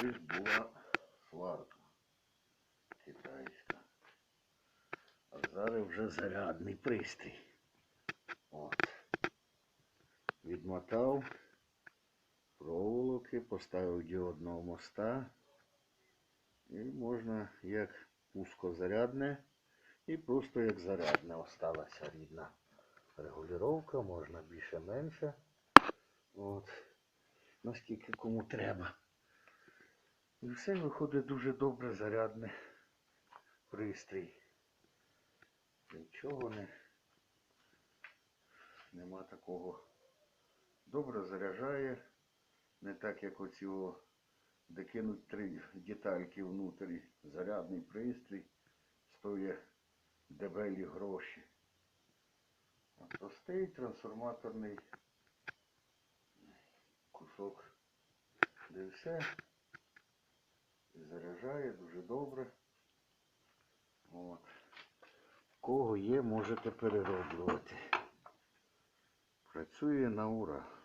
колись була сварка китайська. А зараз вже зарядний пристрій. От. Відмотав проволоки, поставив діодного моста. І можна як пускозарядне і просто як зарядне осталася рідна регулювання, можна більше-менше. От. Наскільки кому треба. І все виходить дуже добре зарядне пристрій. Нічого не нема такого. Добре заряджає, не так як оцього, де кинуть три детальки внутрі. Зарядний пристрій стоїть дебелі гроші. А простий трансформаторний кусок, де все. Заряджає дуже добре. От. Кого є, можете перероблювати. Працює на ура.